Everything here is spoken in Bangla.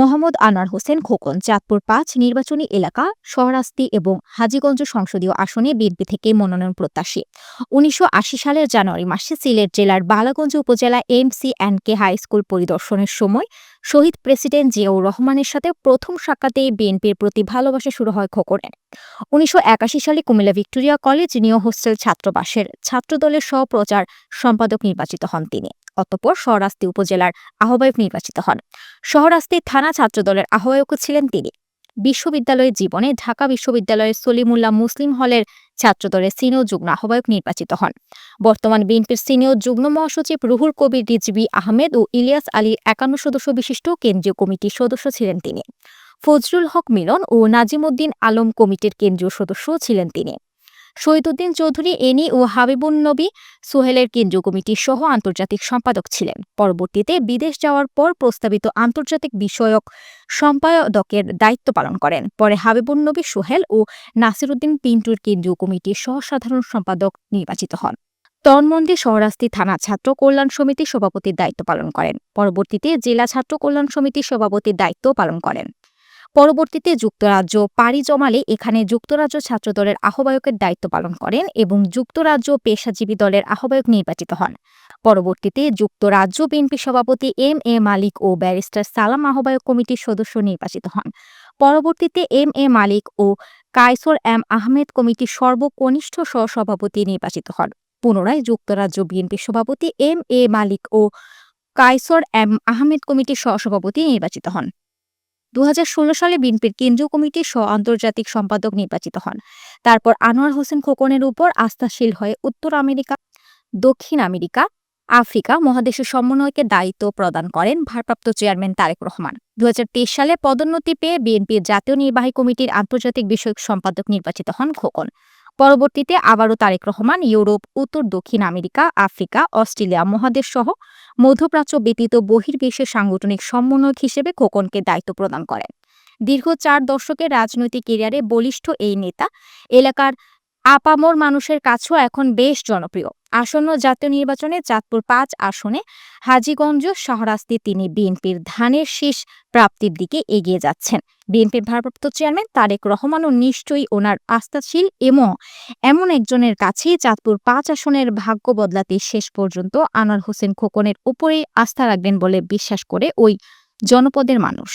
মোহাম্মদ আনোয়ার হোসেন খোকন, চাঁদপুর পাঁচ নির্বাচনী এলাকা শহরাস্তি এবং হাজীগঞ্জ সংসদীয় আসনে বিএনপি থেকে মনোনয়ন প্রত্যাশী। উনিশশো আশি সালের জানুয়ারি মাসে সিলেট জেলার বালাগঞ্জ উপজেলা MC and K high school পরিদর্শনের সময় শহীদ প্রেসিডেন্ট জিয়াউর রহমানের সাথে প্রথম সাক্ষাতেই বিএনপির প্রতি ভালোবাসা শুরু হয় খোকনের। উনিশশো একাশি সালে Comilla Victoria college new hostel ছাত্রবাসের ছাত্রদলের সহপ্রচার সম্পাদক নির্বাচিত হন তিনি। অতঃপর শহরাস্তি উপজেলার আহ্বায়ক নির্বাচিত হন। শহরাস্তি থানা ছাত্রদলের আহ্বায়কও ছিলেন তিনি। বিশ্ববিদ্যালয়ের জীবনে ঢাকা বিশ্ববিদ্যালয়ের সলিমুল্লাহ মুসলিম হলের ছাত্রদলের সিনিয়র যুগ্ম আহ্বায়ক নির্বাচিত হন। বর্তমান বিএনপির সিনিয়র যুগ্ম মহাসচিব রুহুল কবির রিজবি আহমেদ ও ইলিয়াস আলীর একান্ন সদস্য বিশিষ্ট কেন্দ্রীয় কমিটির সদস্য ছিলেন তিনি। ফজলুল হক মিলন ও নাজিমুদ্দিন আলম কমিটির কেন্দ্রীয় সদস্য ছিলেন তিনি। শহীদুদ্দিন চৌধুরী, এনি ও হাবিবুন নবী সোহেলের কেন্দ্রীয় কমিটির সহ আন্তর্জাতিক সম্পাদক ছিলেন। পরবর্তীতে বিদেশ যাওয়ার পর প্রস্তাবিত আন্তর্জাতিক বিষয়ক সম্পাদকের দায়িত্ব পালন করেন। পরে হাবিবুন নবী সোহেল ও নাসিরুদ্দিন পিন্টুর কেন্দ্রীয় কমিটির সহ সাধারণ সম্পাদক নির্বাচিত হন। তন্মন্দির শহরাস্তি থানা ছাত্র কল্যাণ সমিতির সভাপতির দায়িত্ব পালন করেন। পরবর্তীতে জেলা ছাত্র কল্যাণ সমিতির সভাপতির দায়িত্ব পালন করেন। পরবর্তীতে যুক্তরাজ্য পাড়ি জমালে এখানে যুক্তরাজ্য ছাত্রদলের আহ্বায়কের দায়িত্ব পালন করেন এবং যুক্তরাজ্য পেশাজীবী দলের আহ্বায়ক নির্বাচিত হন। পরবর্তীতে যুক্তরাজ্য বিএনপি সভাপতি M A Malik O barrister সালাম আহ্বায়ক কমিটির সদস্য নির্বাচিত হন। পরবর্তীতে এম এ মালিক ও কায়সর এম আহমেদ কমিটির সর্বকনিষ্ঠ সহসভাপতি নির্বাচিত হন। পুনরায় যুক্তরাজ্য বিএনপি সভাপতি এম এ মালিক ও কায়সর এম আহমেদ কমিটির সহসভাপতি নির্বাচিত হন। দু হাজার ষোলো সালে বিএনপির কেন্দ্রীয় কমিটির সহ আন্তর্জাতিক সম্পাদক নির্বাচিত হন। তারপর আনোয়ার হোসেন খোকনের উপর আস্থাশীল হয়ে উত্তর আমেরিকা, দক্ষিণ আমেরিকা, আফ্রিকা মহাদেশের সমন্বয়কে দায়িত্ব প্রদান করেন ভারপ্রাপ্ত চেয়ারম্যান তারেক রহমান। দুই হাজার তেইশ সালে পদোন্নতি পেয়ে বিএনপির জাতীয় নির্বাহী কমিটির আন্তর্জাতিক বিষয়ক সম্পাদক নির্বাচিত হন খোকন। পরবর্তীতে আবারও তারেক রহমান, ইউরোপ, উত্তর, দক্ষিণ আমেরিকা, আফ্রিকা, অস্ট্রেলিয়া, মহাদেশ সহ মধ্যপ্রাচ্য ব্যতীত বহির্বিশ্বের সাংগঠনিক সমন্বয়ক হিসেবে খোকনকে দায়িত্ব প্রদান করেন। দীর্ঘ চার দশকের রাজনৈতিক কেরিয়ারে বলিষ্ঠ এই নেতা এলাকার আপামর মানুষের কাছেও এখন বেশ জনপ্রিয়। আসন্ন জাতীয় নির্বাচনে চাঁদপুর পাঁচ আসনে হাজীগঞ্জ, শহরাস্তি তিনি বিএনপির ধানের শীষ প্রাপ্তির দিকে এগিয়ে যাচ্ছেন। বিএনপির ভারপ্রাপ্ত চেয়ারম্যান তারেক রহমানও নিশ্চয়ই ওনার আস্থাশীল এবং এমন একজনের কাছেই চাঁদপুর পাঁচ আসনের ভাগ্য বদলাতে শেষ পর্যন্ত আনোয়ার হোসেন খোকনের উপরেই আস্থা রাখবেন বলে বিশ্বাস করে ওই জনপদের মানুষ।